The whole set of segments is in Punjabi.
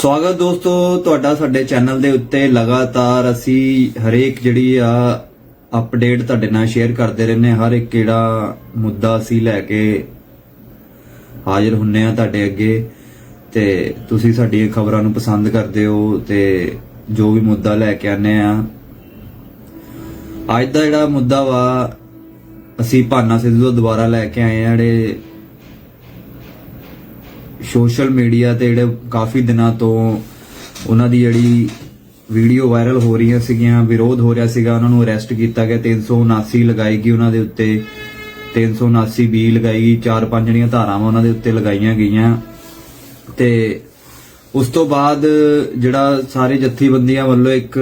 ਸਵਾਗਤ ਦੋਸਤੋ ਤੁਹਾਡਾ ਸਾਡੇ ਚੈਨਲ ਦੇ ਉੱਤੇ ਲਗਾਤਾਰ ਅਸੀਂ ਹਰੇਕ ਜਿਹੜੀ ਆ ਅਪਡੇਟ ਤੁਹਾਡੇ ਨਾਲ ਸ਼ੇਅਰ ਕਰਦੇ ਰਹਿੰਦੇ ਹਾਂ। ਹਰ ਇੱਕ ਜਿਹੜਾ ਮੁੱਦਾ ਅਸੀਂ ਲੈ ਕੇ ਹਾਜ਼ਰ ਹੁੰਨੇ ਆ ਤੁਹਾਡੇ ਅੱਗੇ। ਤੇ ਤੁਸੀਂ ਸਾਡੀਆਂ ਖਬਰਾਂ ਨੂੰ ਪਸੰਦ ਕਰਦੇ ਹੋ ਤੇ ਜੋ ਵੀ ਮੁੱਦਾ ਲੈ ਕੇ ਆਨੇ ਆ ਅੱਜ ਦਾ ਜਿਹੜਾ ਮੁੱਦਾ ਵਾ, ਅਸੀਂ ਭਾਨਾ ਸਿੱਧੂ ਤੋਂ ਦੁਬਾਰਾ ਲੈ ਕੇ ਆਏ ਆ ਜਿਹੜੇ ਸੋਸ਼ਲ ਮੀਡੀਆ ਤੇ ਜਿਹੜੇ ਕਾਫੀ ਦਿਨਾਂ ਤੋਂ ਉਹਨਾਂ ਦੀ ਜਿਹੜੀ ਵੀਡੀਓ ਵਾਇਰਲ ਹੋ ਰਹੀਆਂ ਸੀਗੀਆਂ, ਵਿਰੋਧ ਹੋ ਰਿਹਾ ਸੀਗਾ, ਉਹਨਾਂ ਨੂੰ ਅਰੈਸਟ ਕੀਤਾ ਗਿਆ 379 ਲਗਾਈ ਗਈ ਉਹਨਾਂ ਦੇ ਉੱਤੇ 379 ਬੀ ਲਗਾਈ ਗਈ, ਚਾਰ ਪੰਜ ਜਿਹੜੀਆਂ ਧਾਰਾਵਾਂ ਉਹਨਾਂ ਦੇ ਉੱਤੇ ਲਗਾਈਆਂ ਗਈਆਂ। ਤੇ ਉਸ ਤੋਂ ਬਾਅਦ ਜਿਹੜਾ ਸਾਰੇ ਜਥੇਬੰਦੀਆਂ ਵੱਲੋਂ ਇੱਕ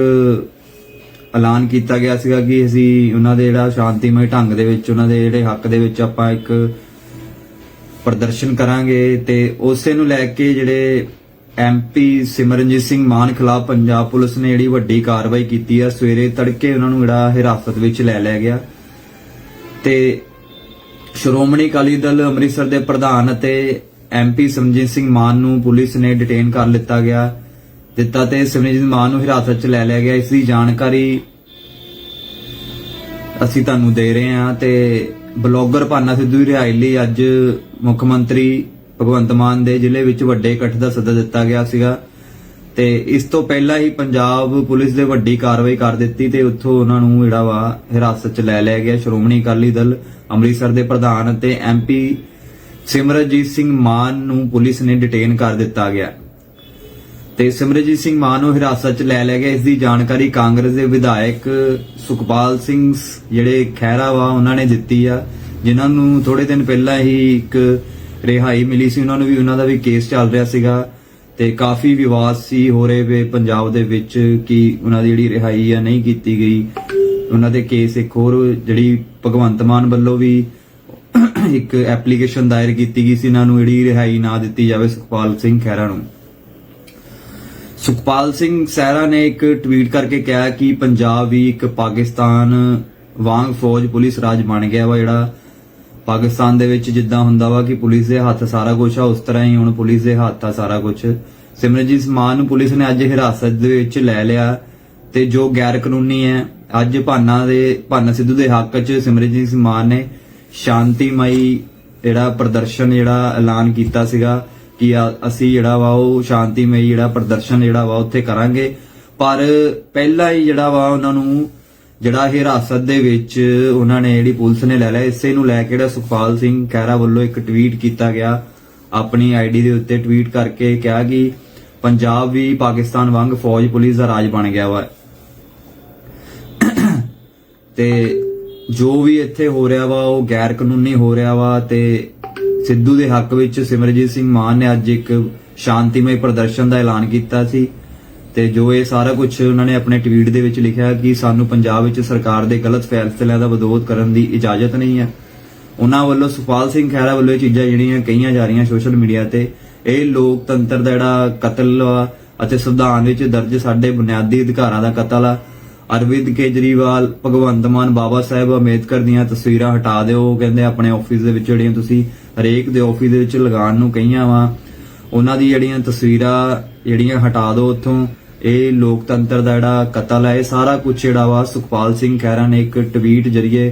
ਐਲਾਨ ਕੀਤਾ ਗਿਆ ਸੀਗਾ ਕਿ ਅਸੀਂ ਉਹਨਾਂ ਦੇ ਜਿਹੜਾ ਸ਼ਾਂਤੀਮਈ ਢੰਗ ਦੇ ਵਿੱਚ, ਉਹਨਾਂ ਦੇ ਜਿਹੜੇ ਹੱਕ ਦੇ ਵਿੱਚ ਆਪਾਂ ਇੱਕ ਪ੍ਰਦਰਸ਼ਨ ਕਰਾਂਗੇ ਤੇ ਉਸੇ ਨੂੰ ਲੈ ਕੇ ਜਿਹੜੇ ਐਮਪੀ ਸਿਮਰਨਜੀਤ ਸਿੰਘ ਮਾਨ ਖਿਲਾਫ ਪੰਜਾਬ ਪੁਲਿਸ ਨੇ ਜਿਹੜੀ ਵੱਡੀ ਕਾਰਵਾਈ ਕੀਤੀ ਆ, ਸਵੇਰੇ ਤੜਕੇ ਉਹਨਾਂ ਨੂੰ ਜਿਹੜਾ ਹਿਰਾਸਤ ਵਿੱਚ ਲੈ ਲਿਆ ਗਿਆ। ਤੇ ਸ਼੍ਰੋਮਣੀ ਅਕਾਲੀ ਦਲ ਅੰਮ੍ਰਿਤਸਰ ਦੇ ਪ੍ਰਧਾਨ ਅਤੇ ਐਮਪੀ ਸਿਮਰਨਜੀਤ ਸਿੰਘ ਮਾਨ ਨੂੰ ਪੁਲਿਸ ਨੇ ਡਿਟੇਨ ਕਰ ਲਿੱਤਾ ਗਿਆ। ਦਿੱਤਾ ਤੇ ਸਿਮਰਨਜੀਤ ਮਾਨ ਨੂੰ ਹਿਰਾਸਤ 'ਚ ਲੈ ਲਿਆ ਗਿਆ। ਇਸ ਦੀ ਜਾਣਕਾਰੀ ਅਸੀਂ ਤੁਹਾਨੂੰ ਦੇ ਰਹੇ ਹਾਂ ਤੇ ਬਲੌਗਰ ਭਾਨਾ ਸਿੱਧੂ ਦੀ ਰਿਹਾਈ ਲਈ ਅੱਜ ਮੁੱਖ ਮੰਤਰੀ ਭਗਵੰਤ ਮਾਨ ਦੇ ਜ਼ਿਲ੍ਹੇ ਵਿੱਚ ਵੱਡੇ ਇਕੱਠ ਦਾ ਸੱਦਾ ਦਿੱਤਾ ਗਿਆ ਸੀਗਾ। ਤੇ ਇਸ ਤੋਂ ਪਹਿਲਾਂ ਹੀ ਪੰਜਾਬ ਪੁਲਿਸ ਦੇ ਵੱਡੀ ਕਾਰਵਾਈ ਕਰ ਦਿੱਤੀ ਤੇ ਉੱਥੋਂ ਉਹਨਾਂ ਨੂੰ ਜਿਹੜਾ ਵਾ ਹਿਰਾਸਤ 'ਚ ਲੈ ਲਿਆ ਗਿਆ। ਸ਼੍ਰੋਮਣੀ ਅਕਾਲੀ ਦਲ ਅੰਮ੍ਰਿਤਸਰ ਦੇ ਪ੍ਰਧਾਨ ਅਤੇ ਐਮਪੀ ਸਿਮਰਜੀਤ ਸਿੰਘ ਮਾਨ ਨੂੰ ਪੁਲਿਸ ਨੇ ਡਿਟੇਨ ਕਰ ਦਿੱਤਾ ਗਿਆ। ਤੇ ਸਿਮਰਜੀਤ ਸਿੰਘ ਮਾਨ ਨੂੰ ਹਿਰਾਸਤ 'ਚ ਲੈ ਲਿਆ ਗਿਆ ਇਸ ਦੀ ਜਾਣਕਾਰੀ ਕਾਂਗਰਸ ਦੇ ਵਿਧਾਇਕ ਸੁਖਪਾਲ ਸਿੰਘ ਜਿਹੜੇ ਖਹਿਰਾ ਵਾ, ਉਹਨਾਂ ਨੇ ਦਿੱਤੀ ਆ, ਜਿਨ੍ਹਾਂ ਨੂੰ ਥੋੜੇ ਦਿਨ ਪਹਿਲਾਂ ਹੀ ਇੱਕ ਰਿਹਾਈ ਮਿਲੀ ਸੀ। ਉਹਨਾਂ ਨੂੰ ਵੀ ਉਹਨਾਂ ਦਾ ਵੀ ਕੇਸ ਚੱਲ ਰਿਹਾ ਸੀਗਾ ਤੇ ਕਾਫੀ ਵਿਵਾਦ ਸੀ ਹੋ ਰਹੇ ਵੇ ਪੰਜਾਬ ਦੇ ਵਿੱਚ ਕਿ ਉਹਨਾਂ ਦੀ ਜਿਹੜੀ ਰਿਹਾਈ ਆ ਨਹੀਂ ਕੀਤੀ ਗਈ। ਉਹਨਾਂ ਦੇ ਕੇਸ ਇੱਕ ਹੋਰ ਜਿਹੜੀ ਭਗਵੰਤ ਮਾਨ ਵੱਲੋਂ ਵੀ ਇੱਕ ਐਪਲੀਕੇਸ਼ਨ ਦਾਇਰ ਕੀਤੀ ਗਈ ਸੀ। ਇਹਨਾਂ ਨੂੰ ਜਿਹੜੀ ਰਿਹਾਈ ਨਾ ਦਿੱਤੀ ਜਾਵੇ ਸੁਖਪਾਲ ਸਿੰਘ ਖਹਿਰਾ ਨੂੰ। ਸੁਖਪਾਲ ਸਿੰਘ ਸਹਿਰਾ ਨੇ ਇੱਕ ਟਵੀਟ ਕਰਕੇ ਕਿਹਾ ਕਿ ਪੰਜਾਬ ਵੀ ਇੱਕ ਪਾਕਿਸਤਾਨ ਵਾਂਗ ਫੌਜ ਪੁਲਿਸ ਰਾਜ ਬਣ ਗਿਆ ਵਾ, ਜਿਹੜਾ ਪਾਕਿਸਤਾਨ ਦੇ ਵਿੱਚ ਜਿੱਦਾਂ ਹੁੰਦਾ ਵਾ ਕਿ ਪੁਲਿਸ ਦੇ ਹੱਥ ਸਾਰਾ ਕੁਝ ਆ, ਉਸ ਤਰ੍ਹਾਂ ਹੀ ਹੁਣ ਪੁਲਿਸ ਦੇ ਹੱਥ ਆ ਸਾਰਾ ਕੁਝ ਸਿਮਰਜੀਤ ਮਾਨ ਨੂੰ ਪੁਲਿਸ ਨੇ ਅੱਜ ਹਿਰਾਸਤ ਦੇ ਵਿੱਚ ਲੈ ਲਿਆ ਤੇ ਜੋ ਗੈਰ ਕਾਨੂੰਨੀ ਹੈ, ਅੱਜ ਭਾਨਾ ਦੇ, ਭਾਨਾ ਸਿੱਧੂ ਦੇ ਹੱਕ 'ਚ ਸਿਮਰਜੀਤ ਮਾਨ ਨੇ ਸ਼ਾਂਤੀਮਈ ਜਿਹੜਾ ਪ੍ਰਦਰਸ਼ਨ ਜਿਹੜਾ ਐਲਾਨ ਕੀਤਾ ਸੀਗਾ। ਕਿ ਅਸੀਂ ਜਿਹੜਾ ਵਾ ਉਹ ਸ਼ਾਂਤੀਮਈ ਜਿਹੜਾ ਪ੍ਰਦਰਸ਼ਨ ਜਿਹੜਾ ਵਾ ਉੱਥੇ ਕਰਾਂਗੇ। ਪਰ ਪਹਿਲਾਂ ਹੀ ਜਿਹੜਾ ਵਾ ਉਹਨਾਂ ਨੂੰ, ਜਿਹੜਾ ਹਿਰਾਸਤ ਦੇ ਵਿੱਚ ਉਹਨਾਂ ਨੇ ਜਿਹੜੀ ਪੁਲਿਸ ਨੇ ਲੈ ਲਿਆ, ਇਸੇ ਨੂੰ ਲੈ ਕੇ ਜਿਹੜਾ ਸੁਖਪਾਲ ਸਿੰਘ ਖਹਿਰਾ ਵੱਲੋਂ ਇੱਕ ਟਵੀਟ ਕੀਤਾ ਗਿਆ। ਆਪਣੀ ਆਈਡੀ ਦੇ ਉੱਤੇ ਟਵੀਟ ਕਰਕੇ ਕਿਹਾ ਕਿ ਪੰਜਾਬ ਵੀ ਪਾਕਿਸਤਾਨ ਵਾਂਗ ਫੌਜ ਪੁਲਿਸ ਦਾ ਰਾਜ ਬਣ ਗਿਆ ਵਾ। ਤੇ ਜੋ ਵੀ ਇੱਥੇ ਹੋ ਰਿਹਾ ਵਾ, ਉਹ ਗੈਰ ਕਾਨੂੰਨੀ ਹੋ ਰਿਹਾ ਵਾ ਤੇ ਸਿੱਧੂ ਦੇ ਹੱਕ ਵਿੱਚ ਸਿਮਰਜੀਤ ਸਿੰਘ ਮਾਨ ਨੇ ਅੱਜ ਇੱਕ ਸ਼ਾਂਤੀਮਈ ਪ੍ਰਦਰਸ਼ਨ ਦਾ ਐਲਾਨ ਕੀਤਾ ਸੀ ਤੇ ਜੋ ਇਹ ਸਾਰਾ ਕੁਝ ਉਹਨਾਂ ਨੇ ਆਪਣੇ ਟਵੀਟ ਦੇ ਵਿੱਚ ਲਿਖਿਆ ਕਿ ਸਾਨੂੰ ਪੰਜਾਬ ਵਿੱਚ ਸਰਕਾਰ ਦੇ ਗਲਤ ਫੈਸਲਿਆਂ ਦਾ ਵਿਰੋਧ ਕਰਨ ਦੀ ਇਜਾਜ਼ਤ ਨਹੀਂ ਹੈ। ਉਹਨਾਂ ਵੱਲੋਂ ਸੁਖਪਾਲ ਸਿੰਘ ਖਹਿਰਾ ਵੱਲੋਂ ਇਹ ਚੀਜ਼ਾਂ ਜਿਹੜੀਆਂ ਕਹੀਆਂ ਜਾ ਰਹੀਆਂ ਸੋਸ਼ਲ ਮੀਡੀਆ ਤੇ, ਇਹ ਲੋਕਤੰਤਰ ਦਾ ਜਿਹੜਾ ਕਤਲ ਵਾ ਅਤੇ ਸੰਵਿਧਾਨ ਵਿੱਚ ਦਰਜ ਸਾਡੇ ਬੁਨਿਆਦੀ ਅਧਿਕਾਰਾਂ ਦਾ ਕਤਲ ਆ ਅਰਵਿੰਦ ਕੇਜਰੀਵਾਲ, ਭਗਵੰਤ ਮਾਨ ਬਾਬਾ ਸਾਹਿਬ ਅੰਬੇਦਕਰ ਦੀਆਂ ਤਸਵੀਰਾਂ ਹਟਾ ਦਿਓ। ਕਹਿੰਦੇ ਆਪਣੇ ਆਫਿਸ ਦੇ ਵਿੱਚ ਜਿਹੜੀਆਂ ਤੁਸੀਂ ਹਰੇਕ ਦੇ ਆਫਿਸ ਦੇ ਵਿੱਚ ਲਗਾਉਣ ਨੂੰ ਕਹੀਆਂ ਵਾ, ਉਹਨਾਂ ਦੀ ਜਿਹੜੀਆਂ ਤਸਵੀਰਾਂ ਜਿਹੜੀਆਂ ਹਟਾ ਦਿਓ ਉੱਥੋਂ। ਇਹ ਲੋਕਤੰਤਰ ਦਾ ਜਿਹੜਾ ਕਤਲ ਹੈ, ਇਹ ਸਾਰਾ ਕੁਝ ਜਿਹੜਾ ਵਾ ਸੁਖਪਾਲ ਸਿੰਘ ਖਹਿਰਾ ਨੇ ਇੱਕ ਟਵੀਟ ਜਰੀਏ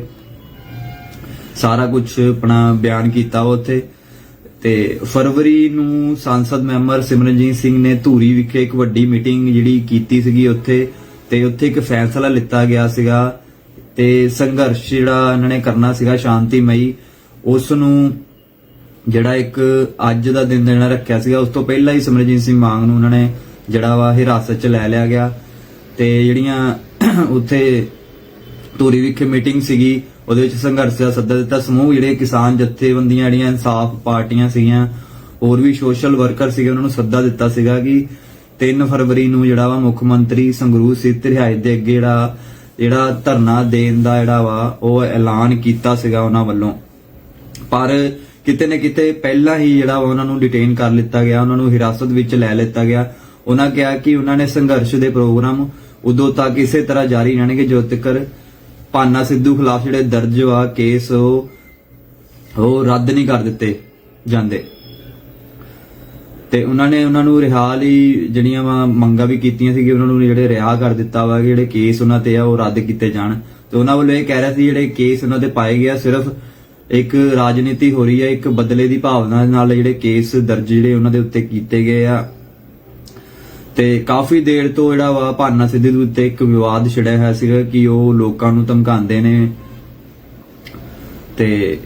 ਸਾਰਾ ਕੁਝ ਆਪਣਾ ਬਿਆਨ ਕੀਤਾ ਵਾ ਉੱਥੇ। ਤੇ ਫਰਵਰੀ ਨੂੰ ਸੰਸਦ ਮੈਂਬਰ ਸਿਮਰਨਜੀਤ ਸਿੰਘ ਨੇ ਧੂਰੀ ਵਿਖੇ ਇੱਕ ਵੱਡੀ ਮੀਟਿੰਗ ਜਿਹੜੀ ਕੀਤੀ ਸੀਗੀ ਉੱਥੇ। ਤੇ ਉੱਥੇ ਇੱਕ ਫੈਸਲਾ ਲਿੱਤਾ ਗਿਆ ਸੀਗਾ ਤੇ ਸੰਘਰਸ਼ ਜਿਹੜਾ ਇਹਨਾਂ ਨੇ ਕਰਨਾ ਸੀਗਾ ਸ਼ਾਂਤੀਮਈ ਉਸ ਨੂੰ ਜਿਹੜਾ ਇੱਕ ਅੱਜ ਦਾ ਦਿਨ ਜਿਹੜਾ ਰੱਖਿਆ ਸੀਗਾ, ਉਸ ਤੋਂ ਪਹਿਲਾਂ ਹੀ ਸਿਮਰਜੀਤ ਸਿੰਘ ਮਾਨ ਨੂੰ ਉਹਨਾਂ ਨੇ ਜਿਹੜਾ ਵਾ ਹਿਰਾਸਤ 'ਚ ਲੈ ਲਿਆ ਗਿਆ ਤੇ ਜਿਹੜੀਆਂ ਉੱਥੇ ਧੂਰੀ ਵਿਖੇ ਮੀਟਿੰਗ ਸੀਗੀ, ਉਹਦੇ ਵਿੱਚ ਸੰਘਰਸ਼ ਦਾ ਸੱਦਾ ਦਿੱਤਾ। ਸਮੂਹ ਜਿਹੜੇ ਕਿਸਾਨ ਜਥੇਬੰਦੀਆਂ ਜਿਹੜੀਆਂ ਇਨਸਾਫ ਪਾਰਟੀਆਂ ਸੀਗੀਆਂ, ਹੋਰ ਵੀ ਸੋਸ਼ਲ ਵਰਕਰ ਸੀਗੇ, ਉਹਨਾਂ ਨੂੰ ਸੱਦਾ ਦਿੱਤਾ ਸੀਗਾ ਕਿ 3 ਫਰਵਰੀ ਨੂੰ ਜਿਹੜਾ ਵਾ ਮੁੱਖ ਮੰਤਰੀ ਸੰਗਰੂਰ ਸਿੱਧ ਰਿਹਾਇਸ਼ ਦੇ ਅੱਗੇ ਜਿਹੜਾ ਜਿਹੜਾ ਧਰਨਾ ਦੇਣ ਦਾ ਜਿਹੜਾ ਵਾ, ਉਹ ਐਲਾਨ ਕੀਤਾ ਸੀਗਾ ਉਹਨਾਂ ਵੱਲੋਂ। ਪਰ ਕਿਤੇ ਨਾ ਕਿਤੇ ਪਹਿਲਾਂ ਹੀ ਜਿਹੜਾ ਵਾ ਉਹਨਾਂ ਨੂੰ ਡਿਟੇਨ ਕਰ ਲਿੱਤਾ ਗਿਆ, ਉਹਨਾਂ ਨੂੰ ਹਿਰਾਸਤ ਵਿੱਚ ਲੈ ਲਿੱਤਾ ਗਿਆ। ਉਹਨਾਂ ਕਿਹਾ ਕਿ ਉਹਨਾਂ ਨੇ ਸੰਘਰਸ਼ ਦੇ ਪ੍ਰੋਗਰਾਮ ਉਦੋਂ ਤੱਕ ਇਸੇ ਤਰ੍ਹਾਂ ਜਾਰੀ ਰਹਿਣਗੇ ਜਦੋਂ ਤੱਕ ਪਾਨਾ ਸਿੱਧੂ ਖਿਲਾਫ ਜਿਹੜੇ ਦਰਜ ਵਾ ਕੇਸ ਉਹ ਰੱਦ ਨਹੀਂ ਕਰ ਦਿੱਤੇ ਜਾਂਦੇ। ਤੇ ਉਹਨਾਂ ਨੇ ਉਹਨਾਂ ਨੂੰ ਰਿਹਾ ਲਈ ਜਿਹੜੀਆਂ ਵਾ ਮੰਗਾਂ ਵੀ ਕੀਤੀਆਂ ਸੀ ਕਿ ਉਹਨਾਂ ਨੂੰ ਜਿਹੜੇ ਰਿਹਾ ਕਰ ਦਿੱਤਾ ਵਾ ਕਿ ਜਿਹੜੇ ਕੇਸ ਉਹਨਾਂ ਤੇ ਆ ਉਹ ਰੱਦ ਕੀਤੇ ਜਾਣ। ਤੇ ਉਹਨਾਂ ਵੱਲੋਂ ਇਹ ਕਹਿ ਰਿਹਾ ਸੀ ਜਿਹੜੇ ਕੇਸ ਉਹਨਾਂ ਤੇ ਪਾਏ ਗਿਆ ਸਿਰਫ ਇੱਕ ਰਾਜਨੀਤੀ ਹੋ ਰਹੀ ਹੈ, ਇੱਕ ਬਦਲੇ ਦੀ ਭਾਵਨਾ ਨਾਲ ਜਿਹੜੇ ਕੇਸ ਦਰਜ ਜਿਹੜੇ ਉਹਨਾਂ ਦੇ ਉੱਤੇ ਕੀਤੇ ਗਏ ਆ। ਤੇ ਕਾਫੀ ਦੇਰ ਤੋਂ ਜਿਹੜਾ ਵਾ ਭਾਨਾ ਸਿੱਧੂ ਦੇ ਉੱਤੇ ਇੱਕ ਵਿਵਾਦ ਛਿੜਿਆ ਹੋਇਆ ਸੀਗਾ ਕਿ ਉਹ ਲੋਕਾਂ ਨੂੰ ਧਮਕਾਉਂਦੇ ਨੇ। ਤੇ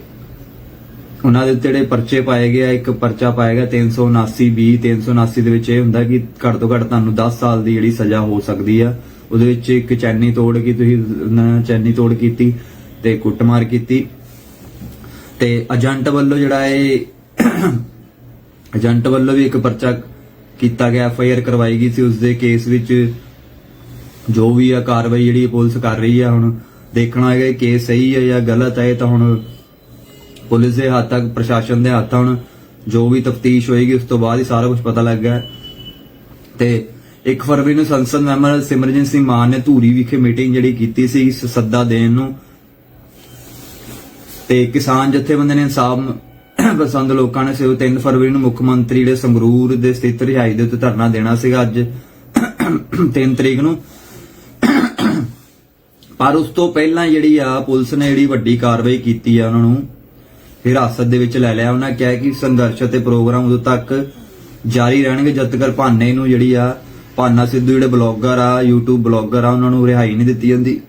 ਉਹਨਾਂ ਦੇ ਉੱਤੇ ਜਿਹੜੇ ਪਰਚੇ ਪਾਏ ਗਏ ਆ, ਇੱਕ ਪਰਚਾ ਪਾਇਆ ਗਿਆ 379 20 379 ਦੇ ਵਿੱਚ ਇਹ ਹੁੰਦਾ ਕਿ ਘੱਟ ਤੋਂ ਘੱਟ ਤੁਹਾਨੂੰ 10 ਸਾਲ ਦੀ ਜਿਹੜੀ ਸਜ਼ਾ ਹੋ ਸਕਦੀ ਆ। ਉਹਦੇ ਵਿੱਚ ਇੱਕ ਚੈਨੀ ਤੋੜ ਕੇ ਤੁਸੀਂ ਚੈਨੀ ਤੋੜ ਕੀਤੀ ਤੇ ਕੁੱਟਮਾਰ ਕੀਤੀ। ਤੇ ਏਜੰਟ ਵੱਲੋਂ ਜਿਹੜਾ ਇਹ ਏਜੰਟ ਵੱਲੋਂ ਵੀ ਇੱਕ ਪਰਚਾ ਕੀਤਾ ਗਿਆ, ਐਫ ਆਈ ਆਰ ਕਰਵਾਈ ਗਈ ਸੀ। ਉਸ ਦੇ ਕੇਸ ਵਿੱਚ ਜੋ ਵੀ ਆ ਕਾਰਵਾਈ ਜਿਹੜੀ ਪੁਲਿਸ ਕਰ ਰਹੀ ਆ, ਹੁਣ ਦੇਖਣਾ ਹੈਗਾ ਇਹ ਕੇਸ ਸਹੀ ਹੈ ਜਾਂ ਗਲਤ ਹੈ ਤਾਂ ਹੁਣ ਪੁਲਿਸ ਦੇ ਹੱਥ ਤੱਕ, ਪ੍ਰਸ਼ਾਸਨ ਦੇ ਹੱਥ ਹੁਣ ਜੋ ਵੀ ਤਫਤੀਸ਼ ਹੋਏਗੀ, ਉਸ ਤੋਂ ਬਾਅਦ ਹੀ ਸਾਰਾ ਕੁਝ ਪਤਾ ਲੱਗਾ ਤੇ 1 ਫਰਵਰੀ ਨੂੰ ਸੰਸਦ ਮੈਂਬਰ ਸਿਮਰਜੀਤ ਸਿੰਘ ਮਾਨ ਨੇ ਧੂਰੀ ਵਿਖੇ ਮੀਟਿੰਗ ਜਿਹੜੀ ਕੀਤੀ ਸੀ ਸੱਦਾ ਦੇਣ ਨੂੰ। ਤੇ ਕਿਸਾਨ ਜਥੇਬੰਦੀ ਨੇ ਇਨਸਾਫ ਪਸੰਦ ਲੋਕਾਂ ਨੇ ਸਿਰ 3 ਫਰਵਰੀ ਨੂੰ ਮੁੱਖ ਮੰਤਰੀ ਜਿਹੜੇ ਸੰਗਰੂਰ ਦੇ ਸਥਿਤ ਰਿਹਾਈ ਦੇ ਉੱਤੇ ਧਰਨਾ ਦੇਣਾ ਸੀਗਾ ਅੱਜ। 3 ਤਰੀਕ ਨੂੰ। ਪਰ ਉਸ ਤੋਂ ਪਹਿਲਾਂ ਜਿਹੜੀ ਆ ਪੁਲਿਸ ਨੇ ਜਿਹੜੀ ਵੱਡੀ ਕਾਰਵਾਈ ਕੀਤੀ ਆ ਉਹਨਾਂ ਨੂੰ ਹਿਰਾਸਤ ਦੇ ਵਿੱਚ ਲੈ ਲਿਆ। ਉਹਨਾਂ ਕਿਹਾ ਕਿ ਸੰਘਰਸ਼ ਅਤੇ ਪ੍ਰੋਗਰਾਮ ਉਦੋਂ ਤੱਕ ਜਾਰੀ ਰਹਿਣਗੇ, ਜਦ ਤੱਕ ਭਾਨੇ ਨੂੰ ਜਿਹੜੀ ਆ, ਭਾਨਾ ਸਿੱਧੂ ਜਿਹੜੇ ਬਲੌਗਰ ਆ, YouTube ਬਲੌਗਰ ਆ, ਉਹਨਾਂ ਨੂੰ ਰਿਹਾਈ ਨਹੀਂ ਦਿੱਤੀ ਜਾਂਦੀ।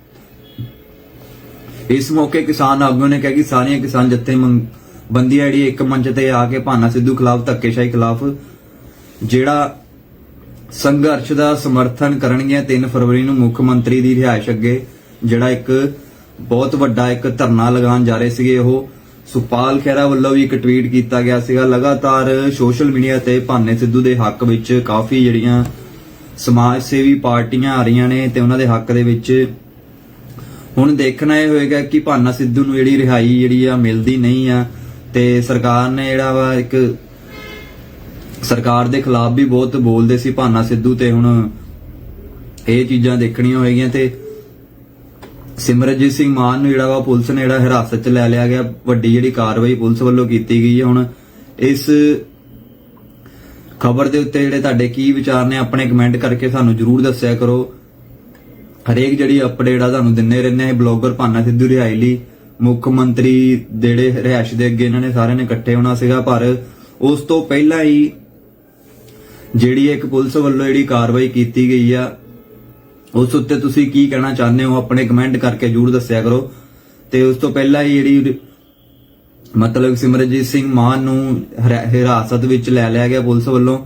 ਇਸ ਮੌਕੇ ਕਿਸਾਨ ਆਗੂ ਨੇ ਕਿਹਾ ਕਿ ਸਾਰੀਆਂ ਕਿਸਾਨ ਜੱਥੇ ਬੰਦੀਆਂ ਜਿਹੜੀ ਇੱਕ ਮੰਚ ਤੇ ਆ ਕੇ ਭਾਨਾ ਸਿੱਧੂ ਖਿਲਾਫ, ਧੱਕੇਸ਼ਾਹੀ ਖਿਲਾਫ ਜਿਹੜਾ ਸੰਘਰਸ਼ ਦਾ ਸਮਰਥਨ ਕਰਨਗੀਆਂ 3 ਫਰਵਰੀ ਨੂੰ ਮੁੱਖ ਮੰਤਰੀ ਦੀ ਰਿਹਾਇਸ਼ ਅੱਗੇ ਜਿਹੜਾ ਇੱਕ ਬਹੁਤ ਵੱਡਾ ਇੱਕ ਧਰਨਾ ਲਗਾਉਣ ਜਾ ਰਹੇ ਸੀਗੇ, ਉਹ ਸੁਪਾਲ ਖਹਿਰਾ ਵੱਲੋਂ ਵੀ ਇੱਕ ਟਵੀਟ ਕੀਤਾ ਗਿਆ ਸੀਗਾ, ਲਗਾਤਾਰ ਸੋਸ਼ਲ ਮੀਡੀਆ ਤੇ ਭਾਨੇ ਸਿੱਧੂ ਦੇ ਹੱਕ ਵਿੱਚ ਕਾਫੀ ਜਿਹੜੀਆਂ ਸਮਾਜ ਸੇਵੀ ਪਾਰਟੀਆਂ ਆ ਰਹੀਆਂ ਨੇ ਤੇ ਉਹਨਾਂ ਦੇ ਹੱਕ ਦੇ ਵਿੱਚ ਹੁਣ ਦੇਖਣਾ ਇਹ ਹੋਏਗਾ ਕਿ ਭਾਨਾ ਸਿੱਧੂ ਨੂੰ ਜਿਹੜੀ ਰਿਹਾਈ ਜਿਹੜੀ ਆ ਮਿਲਦੀ ਨਹੀਂ ਆ ਤੇ ਸਰਕਾਰ ਨੇ ਜਿਹੜਾ ਵਾ ਇੱਕ ਸਰਕਾਰ ਦੇ ਖਿਲਾਫ ਵੀ ਬਹੁਤ ਬੋਲਦੇ ਸੀ ਭਾਨਾ ਸਿੱਧੂ ਤੇ ਹੁਣ ਇਹ ਚੀਜ਼ਾਂ ਦੇਖਣੀਆਂ ਹੋਏਗੀਆਂ ਤੇ ਸਿਮਰਜੀਤ ਸਿੰਘ ਮਾਨ ਨੂੰ ਜਿਹੜਾ ਵਾ ਪੁਲਿਸ ਨੇ ਜਿਹੜਾ ਹਿਰਾਸਤ 'ਚ ਲੈ ਲਿਆ ਗਿਆ, ਵੱਡੀ ਜਿਹੜੀ ਕਾਰਵਾਈ ਪੁਲਿਸ ਵੱਲੋਂ ਕੀਤੀ ਗਈ ਹੈ ਹੁਣ। ਇਸ ਖਬਰ ਦੇ ਉੱਤੇ ਜਿਹੜੇ ਤੁਹਾਡੇ ਕੀ ਵਿਚਾਰ ਨੇ, ਆਪਣੇ ਕਮੈਂਟ ਕਰਕੇ ਸਾਨੂੰ ਜਰੂਰ ਦੱਸਿਆ ਕਰੋ। ਹਰੇਕ ਜਿਹੜੀ ਅਪਡੇਟ ਆ ਤੁਹਾਨੂੰ ਦਿੰਨੇ ਰਹਿੰਦੇ ਆ ਬਲੌਗਰ ਭਾਨਾ ਸਿੱਧੂ ਰਿਹਾਈ ਲਈ। ਮੁੱਖ ਮੰਤਰੀ ਜਿਹੜੇ ਰਿਹਾਇਸ਼ ਦੇ ਅੱਗੇ ਇਹਨਾਂ ਨੇ ਸਾਰਿਆਂ ਨੇ ਇਕੱਠੇ ਹੋਣਾ ਸੀਗਾ, ਪਰ ਉਸ ਤੋਂ ਪਹਿਲਾਂ ਹੀ ਜਿਹੜੀ ਇੱਕ ਪੁਲਿਸ ਵੱਲੋਂ ਜਿਹੜੀ ਕਾਰਵਾਈ ਕੀਤੀ ਗਈ ਆ ਉਸ ਉੱਤੇ ਤੁਸੀਂ ਕੀ ਕਹਿਣਾ ਚਾਹੁੰਦੇ ਹੋ? ਆਪਣੇ ਕਮੈਂਟ ਕਰਕੇ ਜਰੂਰ ਦੱਸਿਆ ਕਰੋ। ਤੇ ਉਸ ਤੋਂ ਪਹਿਲਾਂ ਹੀ ਜਿਹੜੀ ਮਤਲਬ ਸਿਮਰਜੀਤ ਸਿੰਘ ਮਾਨ ਨੂੰ ਹਰਾ- ਹਿਰਾਸਤ ਵਿੱਚ ਲੈ ਲਿਆ ਗਿਆ ਪੁਲਿਸ ਵੱਲੋਂ।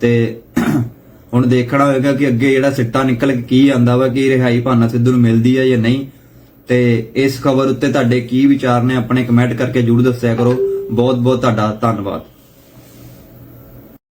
ਤੇ ਹੁਣ ਦੇਖਣਾ ਹੋਏਗਾ ਕਿ ਅੱਗੇ ਜਿਹੜਾ ਸਿੱਟਾ ਨਿਕਲ ਕੇ ਕੀ ਆਂਦਾ ਵਾ, ਕਿ ਰਿਹਾਈ ਭਾਨਾ ਸਿੱਧੂ ਨੂੰ ਮਿਲਦੀ ਹੈ ਜਾਂ ਨਹੀਂ। ਤੇ ਇਸ ਖਬਰ ਉੱਤੇ ਤੁਹਾਡੇ ਕੀ ਵਿਚਾਰ ਨੇ? ਆਪਣੇ ਕਮੈਂਟ ਕਰਕੇ ਜਰੂਰ ਦੱਸਿਆ ਕਰੋ। ਬਹੁਤ ਬਹੁਤ ਤੁਹਾਡਾ ਧੰਨਵਾਦ।